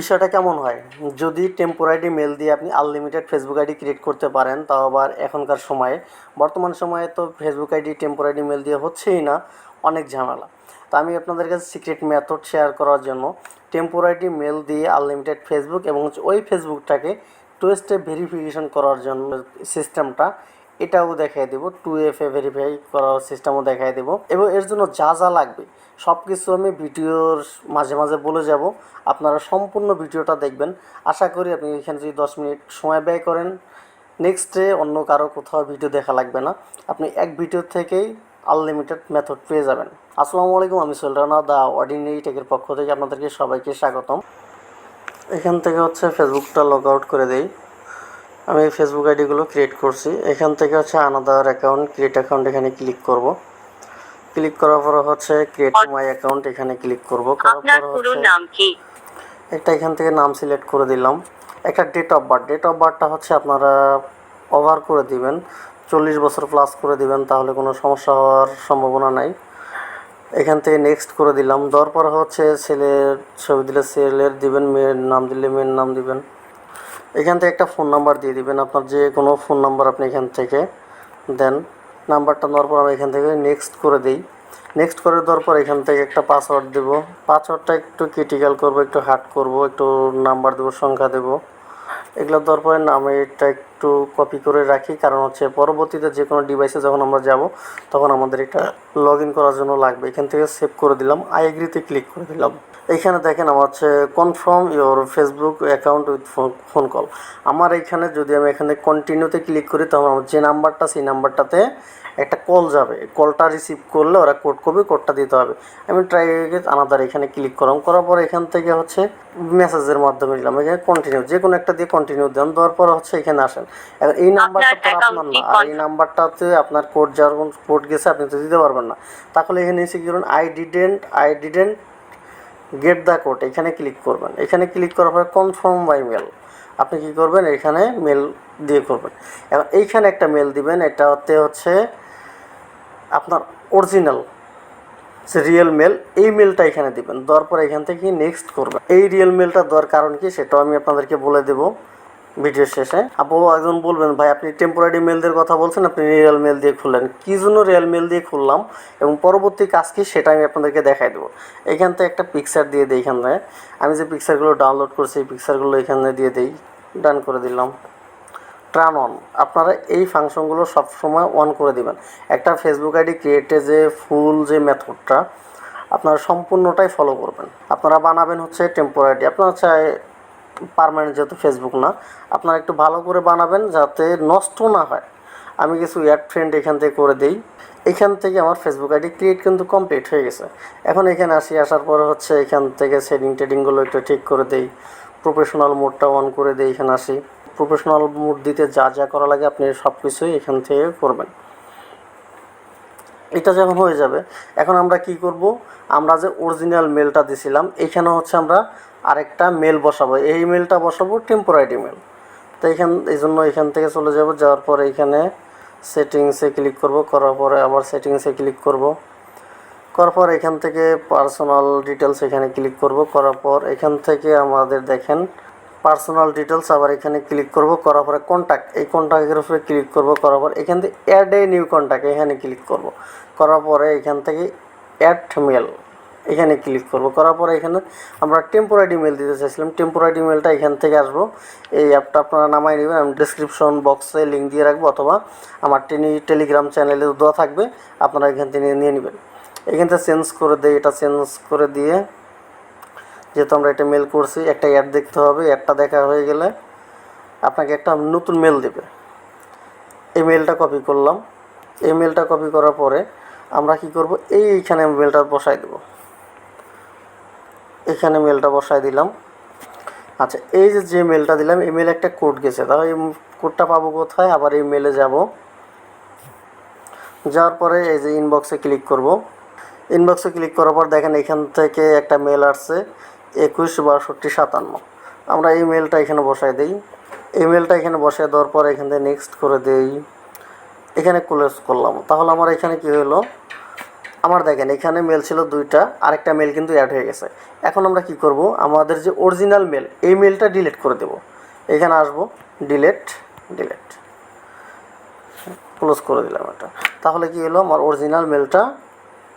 বিষয়টা কেমন হয়? যদি টেম্পোরারি মেল দিয়ে আপনি আনলিমিটেড ফেসবুক আইডি ক্রিয়েট করতে পারেন, তাও আবার এখনকার সময়ে। বর্তমান সময়ে তো ফেসবুক আইডি টেম্পোরারি মেল দিয়ে হচ্ছেই না, অনেক ঝামেলা। তো আমি আপনাদের কাছে সিক্রেট মেথড শেয়ার করার জন্য টেম্পোরারি মেল দিয়ে আনলিমিটেড ফেসবুক এবং ওই ফেসবুকটাকে টু স্টেপ ভেরিফিকেশন করার জন্য সিস্টেমটা এটাও দেখাই দেবো। টু এফ এ ভেরিফাই করার সিস্টেমও দেখাই দেবো। এবং এর জন্য যা যা লাগবে সব কিছু আমি ভিডিওর মাঝে মাঝে বলে যাব। আপনারা সম্পূর্ণ ভিডিওটা দেখবেন। আশা করি আপনি এখানে যদি দশ মিনিট সময় ব্যয় করেন নেক্সট ডে অন্য কারও কোথাও ভিডিও দেখা লাগবে না। আপনি এক ভিডিও থেকেই আনলিমিটেড মেথড পেয়ে যাবেন। আসসালামু আলাইকুম, আমি সুলরানা দা অর্ডিনারি টেকের পক্ষ থেকে আপনাদেরকে সবাইকে স্বাগতম। এখান থেকে হচ্ছে ফেসবুকটা লগ আউট করে দেই। আমি ফেসবুক আইডিগুলো ক্রিয়েট করছি। এখান থেকে হচ্ছে আনাদার অ্যাকাউন্ট ক্রিয়েট অ্যাকাউন্ট এখানে ক্লিক করব। ক্লিক করার পর হচ্ছে ক্রিয়েট মাই অ্যাকাউন্ট এখানে ক্লিক করব। করার আপনার পর হচ্ছে নাম কি? একটা এখান থেকে নাম সিলেক্ট করে দিলাম। একটা date of birth date of বার্থটা হচ্ছে আপনারা ওভার করে দিবেন। চল্লিশ বছর প্লাস করে দিবেন তাহলে কোনো সমস্যা হওয়ার সম্ভাবনা নাই। এখান থেকে নেক্সট করে দিলাম। দেওয়ার পর হচ্ছে ছেলের ছবি দিলে ছেলের দিবেন মেয়ের নাম দিলে মেয়ের নাম দিবেন। এখান থেকে একটা ফোন নাম্বার দিয়ে দিবেন। আপনার যে কোনো ফোন নাম্বার আপনি এখান থেকে দেন। নাম্বারটা নেওয়ার পর আমি এখান থেকে নেক্সট করে দিই। নেক্সট করে দেওয়ার পর এখান থেকে একটা পাসওয়ার্ড দেব। পাসওয়ার্ডটা একটু ক্রিটিক্যাল করব, একটু হার্ড করব, একটু নাম্বার দেবো, সংখ্যা দেব। এগুলো দেওয়ার পরে নামেরটা একটু কপি করে রাখি। কারণ হচ্ছে পরবর্তীতে যে কোনো ডিভাইসে যখন আমরা যাব, তখন আমাদের এটা লগ ইন করার জন্য লাগবে। এখান থেকে সেভ করে দিলাম। আই এগ্রিতে ক্লিক করে দিলাম। এইখানে দেখেন আমার হচ্ছে confirm your Facebook account with phone call আমার এখানে যদি আমি এখানে কন্টিনিউতে ক্লিক করি তখন আমার যে নাম্বারটা সেই নাম্বারটাতে একটা কল যাবে। কলটা রিসিভ করলে ওরা কোড করবে কোডটা দিতে হবে। আমি ট্রাই আনাদার এখানে ক্লিক করলাম। করার পর এখান থেকে হচ্ছে মেসেজের মাধ্যমে দিলাম এখানে কন্টিনিউ যে কোনো একটা দিয়ে কন্টিনিউ দেন। দেওয়ার পর হচ্ছে এখানে আসেন। এখন এই নাম্বারটা তো আপনার না। আর এই নাম্বারটাতে আপনার কোড যাওয়ার কোড গেছে আপনি তো দিতে পারবেন না। তাহলে এখানে এসে কি করুন? I didn't I didn't get the code এখানে ক্লিক করবেন। এখানে ক্লিক করার পরে কনফার্ম বাই মেল আপনি কি করবেন? এখানে মেল দিয়ে করবেন। এখন এইখানে একটা মেল দিবেন। এটাতে হচ্ছে আপনার অরিজিনাল যে রিয়েল মেল এই মেলটা এখানে দিবেন। দেওয়ার পর এখান থেকে নেক্সট করবেন। এই রিয়েল মেলটা দেওয়ার কারণ কি? সেটাও আমি আপনাদেরকে বলে দেবো। ভিডিও শেষে। আপু, একজন বলবেন, ভাই, আপনি টেম্পোরারি মেলদের কথা বলছেন, আপনি রিয়েল মেল দিয়ে খুললেন। কী জন্য রিয়েল মেল দিয়ে খুললাম এবং পরবর্তী কাজ কি সেটা আমি আপনাদেরকে দেখাই দেবো। এখান থেকে একটা পিকচার দিয়ে দিই এখানে। আমি যে পিকচারগুলো ডাউনলোড করছি, এই পিকচারগুলো এখানে দিয়ে দিই। ডান করে দিলাম। ট্রান অন আপনারা এই ফাংশনগুলো সবসময় অন করে দিবেন। একটা ফেসবুক আইডি ক্রিয়েটে যে ফুল যে মেথডটা আপনারা সম্পূর্ণটাই ফলো করবেন। আপনারা বানাবেন হচ্ছে টেম্পোরারি আপনারা চাই পারমানেন্ট যেহেতু ফেসবুক না, আপনারা একটু ভালো করে বানাবেন যাতে নষ্ট না হয়। আমি কিছু অ্যাড ফ্রেন্ড এখান থেকে করে দিই। এখান থেকে আমার ফেসবুক আইডি ক্রিয়েট কিন্তু কমপ্লিট হয়ে গেছে। এখন এখানে আসি, আসার পরে হচ্ছে এখান থেকে সেটিং টেডিংগুলো একটু ঠিক করে দেই। প্রফেশনাল মোডটা অন করে দিই, এখানে আসি। প্রফেশনাল মোড দিতে যা যা করা লাগে আপনি সব কিছুই এখান থেকে করবেন। এটা যখন হয়ে যাবে, এখন আমরা কি করব? আমরা যে অরিজিনাল মেলটা দিছিলাম, এখানে হচ্ছে আমরা আরেকটা মেল বসাবো। এই মেলটা বসাবো টেম্পোরারি মেল তো এখান, এই জন্য এখান থেকে চলে যাব, যাওয়ার পরে এখানে সেটিংসে ক্লিক করব, করার পরে আবার সেটিংসে ক্লিক করব। করার পর এখান থেকে পার্সোনাল ডিটেলস এখানে ক্লিক করব। করার পর এখান থেকে আমাদের দেখেন পার্সোনাল ডিটেলস আবার এখানে ক্লিক করব, করার পরে কন্ট্যাক্ট এই কন্ট্যাক্টের উপরে ক্লিক করব, করার পর এখান থেকে অ্যাড এ নিউ কন্ট্যাক্ট এখানে ক্লিক করব। করার পরে এখান থেকে অ্যাড মেল এখানে ক্লিক করব। করার পরে এখানে আমরা টেম্পোরারি মেল দিতে চাইছিলাম। টেম্পোরারি মেলটা এখান থেকে আসব। এই অ্যাপটা আপনারা নামাই নেবেন। আমি ডিসক্রিপশন বক্সে লিঙ্ক দিয়ে রাখব অথবা আমার টেনি টেলিগ্রাম চ্যানেলে দেওয়া থাকবে। আপনারা এখান থেকে নিয়ে নেবেন। এখান থেকে চেঞ্জ করে দেয় এটা চেঞ্জ করে দিয়ে যেহেতু আমরা এটা মেল করছি, একটা অ্যাড দেখতে হবে অ্যাডটা দেখা হয়ে গেলে আপনাকে একটা নতুন মেল দেবে। এই মেলটা কপি করলাম। এই মেলটা কপি করার পরে আমরা কি করব? এই এইখানে মেলটা বসাই দেব। এখানে মেলটা বসাই দিলাম। আচ্ছা এই যে যে মেলটা দিলাম, এই মেলে একটা কোড গেছে। তাহলে এই কোডটা পাবো কোথায়? আবার এই মেলে যাব। যাওয়ার পরে এই যে ইনবক্সে ক্লিক করব। ইনবক্সে ক্লিক করার পর দেখেন এখান থেকে একটা মেল আসছে। একুশ বাষট্টি সাতান্ন। আমরা এই মেলটা এখানে বসাই দিই। এই মেলটা এখানে বসাই দেওয়ার পর এখান থেকে নেক্সট করে দেই। এখানে ক্লোজ করলাম। তাহলে আমার এখানে কি হলো? আমার দেখেন, এখানে মেল ছিল দুইটা, আরেকটা মেল কিন্তু অ্যাড হয়ে গেছে। এখন আমরা কি করব? আমাদের যে অরিজিনাল মেল এই মেলটা ডিলিট করে দেব। এখানে আসব ডিলেট ডিলেট ক্লোজ করে দিলাম এটা। তাহলে কি হলো? আমার অরিজিনাল মেলটা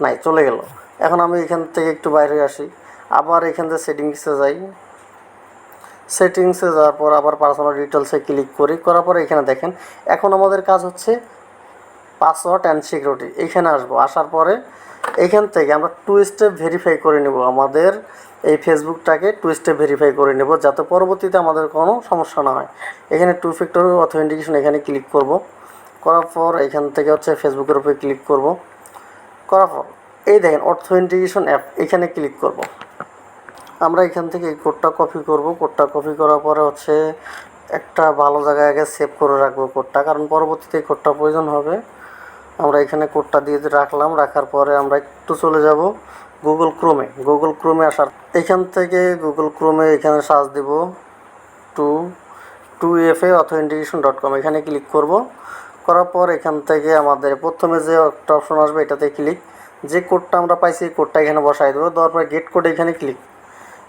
নাই, চলে গেল। এখন আমি এখান থেকে একটু বাইরে আসি। আবার এখান থেকে সেটিংসে যাই। সেটিংসে যাওয়ার পর আবার পার্সোনাল ডিটেলসে ক্লিক করি। করার পর এখানে দেখেন, এখন আমাদের কাজ হচ্ছে পাসওয়ার্ড অ্যান্ড সিকিউরিটি এইখানে আসব। আসার পরে এখান থেকে আমরা টু স্টেপ ভেরিফাই করে নেব। আমাদের এই ফেসবুকটাকে টু স্টেপ ভেরিফাই করে নেব, যাতে পরবর্তীতে আমাদের কোনো সমস্যা না হয়। এখানে টু ফ্যাক্টর অথেন্টিকেশন এখানে ক্লিক করব। করার পর এখান থেকে হচ্ছে ফেসবুকের উপরে ক্লিক করব। করার পর এই দেখেন অথেন্টিকেশন অ্যাপ এখানে ক্লিক করব। আমরা এখান থেকে এই কোডটা কপি করব। কোডটা কপি করার পরে হচ্ছে একটা ভালো জায়গায় আগে সেভ করে রাখব কোডটা কারণ পরবর্তীতে এই কোডটা প্রয়োজন হবে। আমরা এখানে কোডটা দিয়ে রাখলাম। রাখার পরে আমরা একটু চলে যাব গুগল ক্রোমে গুগল ক্রোমে আসার এখান থেকে গুগল ক্রোমে এখানে search Dev two two F A authentication dot com এখানে ক্লিক করব। করার পর এখান থেকে আমাদের প্রথমে যে একটা অপশন আসবে, এটাতে ক্লিক যে কোডটা আমরা পাইছি, এই কোডটা এখানে বসাই দেবো। দেওয়ার পরে গেট কোড এখানে ক্লিক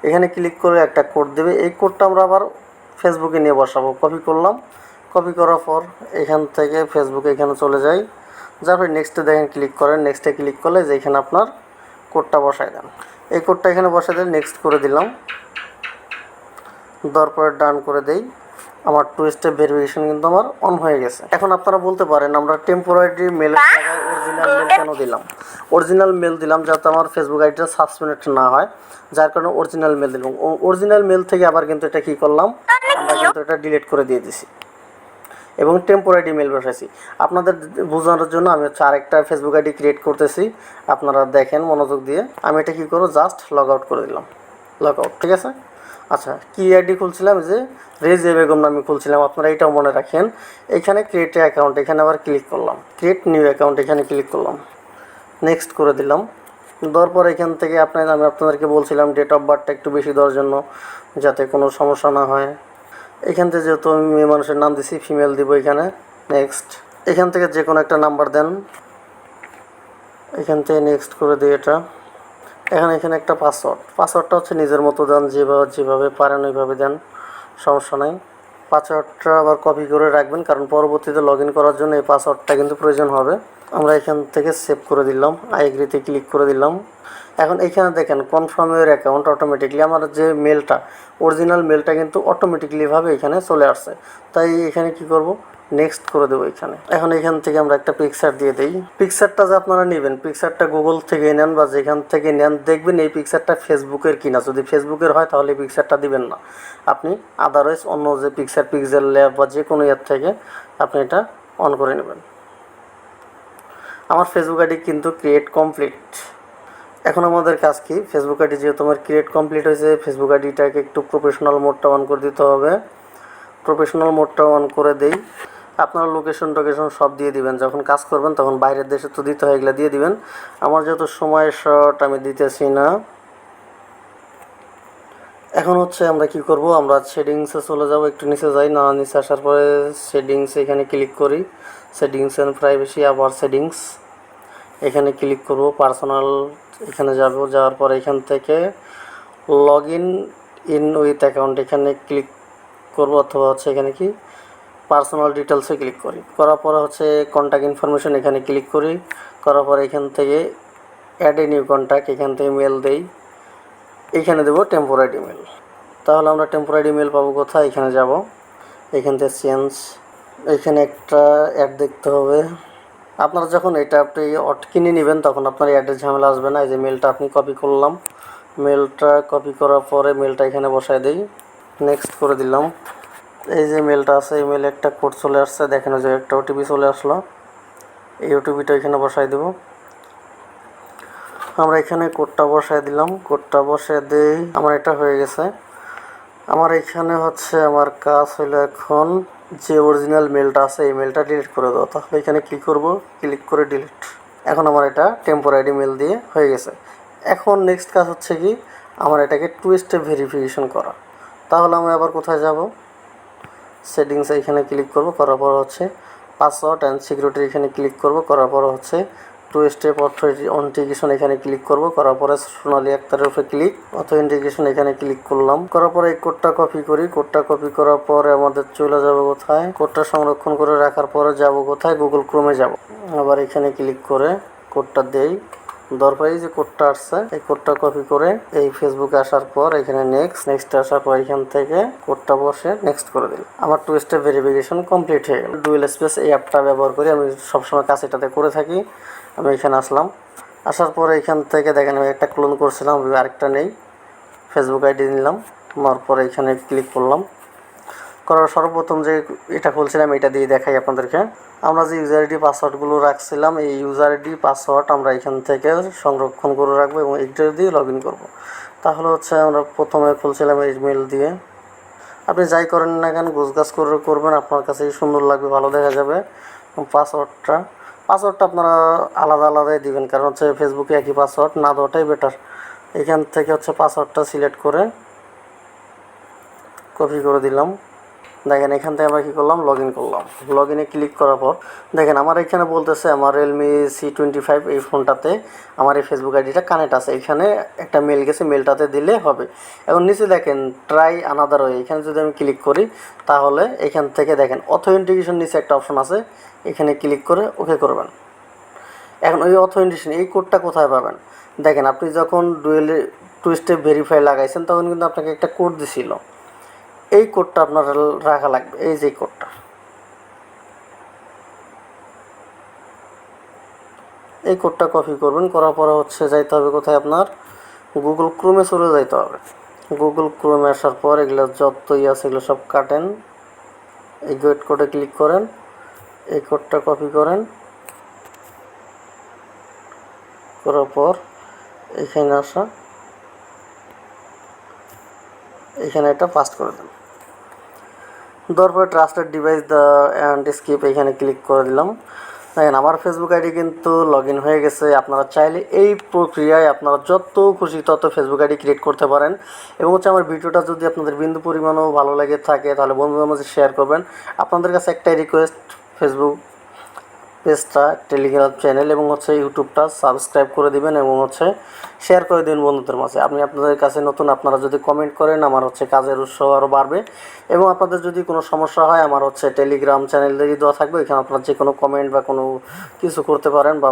এখানে ক্লিক করে একটা কোড দেবে। এই কোডটা আমরা আবার ফেসবুকে নিয়ে বসাবো। কপি করলাম। কপি করার পর এখান থেকে ফেসবুকে এখানে চলে যাই। যার পরে নেক্সটে দেখেন ক্লিক করেন। নেক্সটে ক্লিক করলে যে এখানে আপনার কোডটা বসায় দেন। এই কোডটা এখানে বসাই দেন। নেক্সট করে দিলাম। দরপরে পরে ডান করে দেই। আমার টু স্টেপ ভেরিফিকেশন কিন্তু আমার অন হয়ে গেছে। এখন আপনারা বলতে পারেন, আমরা টেম্পোরারি মেলের অরিজিনাল মেল কেন দিলাম? অরিজিনাল মেল দিলাম যাতে আমার ফেসবুক আইডিটা সাসপেন্ড না হয়, যার কারণে অরিজিনাল মেল দিলাম। অরিজিনাল মেল থেকে আবার কিন্তু এটা কি করলাম? আমরা কিন্তু এটা ডিলিট করে দিয়ে দিছি। এবং টেম্পোরারি মেল বসাইছি। আপনাদের বোঝানোর জন্য আমি হচ্ছে আরেকটা ফেসবুক আইডি ক্রিয়েট করতেছি। আপনারা দেখেন মনোযোগ দিয়ে। আমি এটা কী করব? জাস্ট লগ আউট করে দিলাম। লগ আউট ঠিক আছে? আচ্ছা কি আইডি খুলছিলাম? যে রেজে বেগম নামে খুলছিলাম, আপনারা এটাও মনে রাখেন। এখানে ক্রিয়েট অ্যাকাউন্ট এখানে আবার ক্লিক করলাম। ক্রিয়েট নিউ অ্যাকাউন্ট এখানে ক্লিক করলাম। নেক্সট করে দিলাম। দেওয়ার পর এখান থেকে আপনার, আমি আপনাদেরকে বলছিলাম ডেট অফ বার্থটা একটু বেশি দেওয়ার জন্য, যাতে কোনো সমস্যা না হয়। এখান থেকে যেহেতু আমি মেয়ে মানুষের নাম দিছি ফিমেল দিব এখানে। নেক্সট এখান থেকে যে কোনো একটা নাম্বার দেন। এখান থেকে নেক্সট করে দিই এটা। এখন, এখানে একটা পাসওয়ার্ড পাসওয়ার্ডটা হচ্ছে নিজের মতো দেন, যেভাবে যেভাবে পারেন ওইভাবে দেন, সমস্যা নাই। পাসওয়ার্ডটা আবার কপি করে রাখবেন, কারণ পরবর্তীতে লগ করার জন্য এই পাসওয়ার্ডটা কিন্তু প্রয়োজন হবে। আমরা এখান থেকে সেভ করে দিলাম আই এগ্রিতে ক্লিক করে দিলাম। এখন এখানে দেখেন কনফার্ম ইউর অ্যাকাউন্ট অটোমেটিকলি আমার যে মেলটা অরিজিনাল মেলটা কিন্তু অটোমেটিকলিভাবে এখানে চলে আসছে। তাই এখানে কি করব? নেক্সট করে দেবো এখানে। এখন এখান থেকে আমরা একটা পিকচার দিয়ে দিই। পিকচারটা যে আপনারা নেবেন পিকচারটা গুগল থেকে নেন বা যেখান থেকে নেন, দেখবেন এই পিকচারটা ফেসবুকের কিনা। যদি ফেসবুকের হয়, তাহলে এই পিকচারটা দিবেন না। আপনি আদারওয়াইজ অন্য যে পিকচার পিক্সেল ল্যাব বা যে কোনো ইয়ার থেকে আপনি এটা অন করে নেবেন। আমার ফেসবুক আইডি কিন্তু ক্রিয়েট কমপ্লিট এখন আমাদের কাজ কি? ফেসবুক আইডি যেহেতু আমার ক্রিয়েট কমপ্লিট হয়েছে ফেসবুক আইডিটাকে একটু প্রফেশনাল মোডটা অন করে দিতে হবে। প্রফেশনাল মোডটা অন করে দেই। আপনার লোকেশন টোকেশন সব দিয়ে দিবেন। যখন কাজ করবেন, তখন বাইরের দেশে তো দিতে হয়, এগুলো দিয়ে দিবেন। আমার যেহেতু সময় শর্ট, আমি দিতেছি না। এখন হচ্ছে আমরা কি করব? আমরা সেটিংসে চলে যাব, একটু নিচে যাই। না, নিচে আসার পরে সেটিংস এখানে ক্লিক করি। সেটিংস অ্যান্ড প্রাইভেসি আবার সেটিংস এখানে ক্লিক করব পার্সোনাল এখানে যাব, যাওয়ার পর এখান থেকে log in in with account এখানে ক্লিক করব, অথবা হচ্ছে এখানে কি? পার্সোনাল ডিটেলসে ক্লিক করি। করার পরে হচ্ছে কন্ট্যাক্ট ইনফরমেশন এখানে ক্লিক করি। করার পরে এখান থেকে অ্যাড এ নিউ কন্ট্যাক্ট এখান থেকে মেল দেই। এখানে দেবো টেম্পোরারি মেল তাহলে আমরা টেম্পোরারি মেল পাবো কোথায়? এখানে যাব। এখান থেকে চেঞ্জ এখানে একটা অ্যাড দেখতে হবে। আপনারা যখন এটা আপনি অট কিনে নেবেন, তখন আপনার অ্যাডের ঝামেলা আসবে না। এই যে মেলটা আপনি কপি করলাম। মেলটা কপি করার পরে মেলটা এখানে বসায় দিই। নেক্সট করে দিলাম। এই যে মেলটা আছে, এই মেলে একটা কোড চলে আসছে, দেখেন যে একটা ওটিপি চলে আসলো। এই ওটিপিটা এখানে বসাই দেব। আমরা এখানে কোডটা বসায় দিলাম। কোডটা বসায় দিই, আমার এটা হয়ে গেছে। আমার এখানে হচ্ছে আমার কাজ হলো এখন যে অরিজিনাল মেলটা আছে, এই মেলটা ডিলিট করে দেওয়া তাহলে এখানে ক্লিক করব? ক্লিক করে ডিলিট এখন আমার এটা টেম্পোরারি মেল দিয়ে হয়ে গেছে। এখন নেক্সট কাজ হচ্ছে কি, আমার এটাকে টু স্টেপ ভেরিফিকেশন করা। তাহলে আমি আবার কোথায় যাব? সেটিংসে এখানে ক্লিক করব, করার পর হচ্ছে পাসওয়ার্ড অ্যান্ড সিকিউরিটি এখানে ক্লিক করব, করার পর হচ্ছে টু স্টেপ অথেন্টিকেশন এখানে ক্লিক করব, করার পরে সোনালী আক্তারের উপরে ক্লিক অথেন্টিকেশন এখানে ক্লিক করলাম। করার পরে এই কোডটা কপি করি। কোডটা কপি করার পরে আমাদের চলে যাব কোথায়? কোডটা সংরক্ষণ করে রাখার পরে যাব কোথায়? গুগল ক্রোমে যাব। আবার এখানে ক্লিক করে কোডটা দেই। দরকার এই যে কোডটা আসছে, এই কোডটা কপি করে এই ফেসবুকে আসার পর এখানে নেক্সট নেক্সট আসার পর এখান থেকে কোডটা বসে নেক্সট করে দিল। আমার টু স্টেপ ভেরিফিকেশন কমপ্লিট হয়ে গেল। ডুয়েল স্পেস এই অ্যাপটা ব্যবহার করি আমি সবসময় কাজ এটাতে করে থাকি। আমি এখানে আসলাম। আসার পরে এখান থেকে দেখেন আমি একটা ক্লোন করছিলাম, আরেকটা নেই। ফেসবুক আইডি নিলাম। নেওয়ার পরে এখানে ক্লিক করলাম। করার সর্বপ্রথম যে এটা খুলছিলাম, এটা দিয়ে দেখাই আপনাদেরকে। আমরা যে ইউজার আইডি পাসওয়ার্ডগুলো রাখছিলাম, এই ইউজার আইডি পাসওয়ার্ড আমরা এখান থেকে সংরক্ষণ করে রাখব এবং এইটা দিয়ে লগ ইন করব। তাহলে হচ্ছে আমরা প্রথমে খুলছিলাম ইমেল দিয়ে। আপনি যাই করেন না কেন, গোছগাছ করে করবেন, আপনার কাছেই সুন্দর লাগবে, ভালো দেখা যাবে। পাসওয়ার্ডটা পাসওয়ার্ডটা আপনারা আলাদা আলাদাই দিবেন, কারণ হচ্ছে ফেসবুকে একই পাসওয়ার্ড না দেওয়াটাই বেটার এখান থেকে হচ্ছে পাসওয়ার্ডটা সিলেক্ট করে কপি করে দিলাম। দেখেন, এখান থেকে আমরা কী করলাম? লগ ইন করলাম। লগ ইনে ক্লিক করার পর, দেখেন, আমার এখানে বলতেছে আমার রিয়েলমি সি টোয়েন্টি ফাইভ এই ফোনটাতে আমার এই ফেসবুক আইডিটা কানেক্ট আছে। এখানে একটা মেল গেছে মেলটাতে দিলে হবে। এখন নিচে দেখেন ট্রাই আনাদার ওয়ে এখানে যদি আমি ক্লিক করি, তাহলে এখান থেকে দেখেন অথেন্টিকেশন নিচে একটা অপশন আছে। এখানে ক্লিক করে ওকে করবেন। এখন ওই অথেন্টিকেশন এই কোডটা কোথায় পাবেন? দেখেন, আপনি যখন ডুয়েল টু স্টেপ ভেরিফাই লাগাইছেন, তখন কিন্তু আপনাকে একটা কোড দিছিল। এই কোডটা আপনার রাখা লাগবে, এই যে কোডটা। এই কোডটা কপি করবেন, করার পরে হচ্ছে যাইতে হবে কোথায় আপনার? গুগল ক্রোমে চলে যাইতে হবে। গুগল ক্রোমে আসার পর এগুলো যত আছে এগুলো সব কাটেন। এই গেট কোডে ক্লিক করেন, এই কোডটা কপি করেন। করার পর এখানে আসা, এখানে এটা পাস্ট করে দেন। দেওয়ার পরে trusted device the and skip এখানে ক্লিক করে দিলাম। দেখেন, আমার ফেসবুক আইডি কিন্তু লগ ইন হয়ে গেছে। আপনারা চাইলে এই প্রক্রিয়ায় আপনারা যত খুশি তত ফেসবুক আইডি ক্রিয়েট করতে পারেন। এবং হচ্ছে আমার ভিডিওটা যদি আপনাদের বিন্দু পরিমাণও ভালো লাগে থাকে, তাহলে বন্ধুদের মাঝে শেয়ার করবেন। আপনাদের কাছে একটাই রিকোয়েস্ট ফেসবুক পেজটা টেলিগ্রাম চ্যানেল এবং হচ্ছে ইউটিউবটা সাবস্ক্রাইব করে দিবেন এবং হচ্ছে শেয়ার করে দিন বন্ধুদের মাঝে। আপনি আপনাদের কাছে নতুন, আপনারা যদি কমেন্ট করেন, আমার হচ্ছে কাজের উৎসাহ আরও বাড়বে এবং আপনাদের যদি কোনো সমস্যা হয়, আমার হচ্ছে টেলিগ্রাম চ্যানেলেরই দেওয়া থাকবে। এখানে আপনারা যে কোনো কমেন্ট বা কোনো কিছু করতে পারেন বা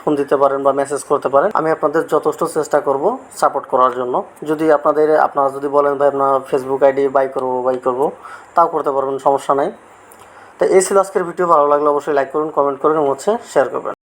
ফোন দিতে পারেন বা মেসেজ করতে পারেন। আমি আপনাদের যথেষ্ট চেষ্টা করব সাপোর্ট করার জন্য। যদি আপনাদের, আপনারা যদি বলেন, ভাই, আপনার ফেসবুক আইডি বাই করব বাই করব, তাও করতে পারবেন, সমস্যা নাই। এই ছিল আজকের ভিডিও। ভালো লাগলে অবশ্যই লাইক করুন কমেন্ট করুন এবং হচ্ছে শেয়ার করবেন।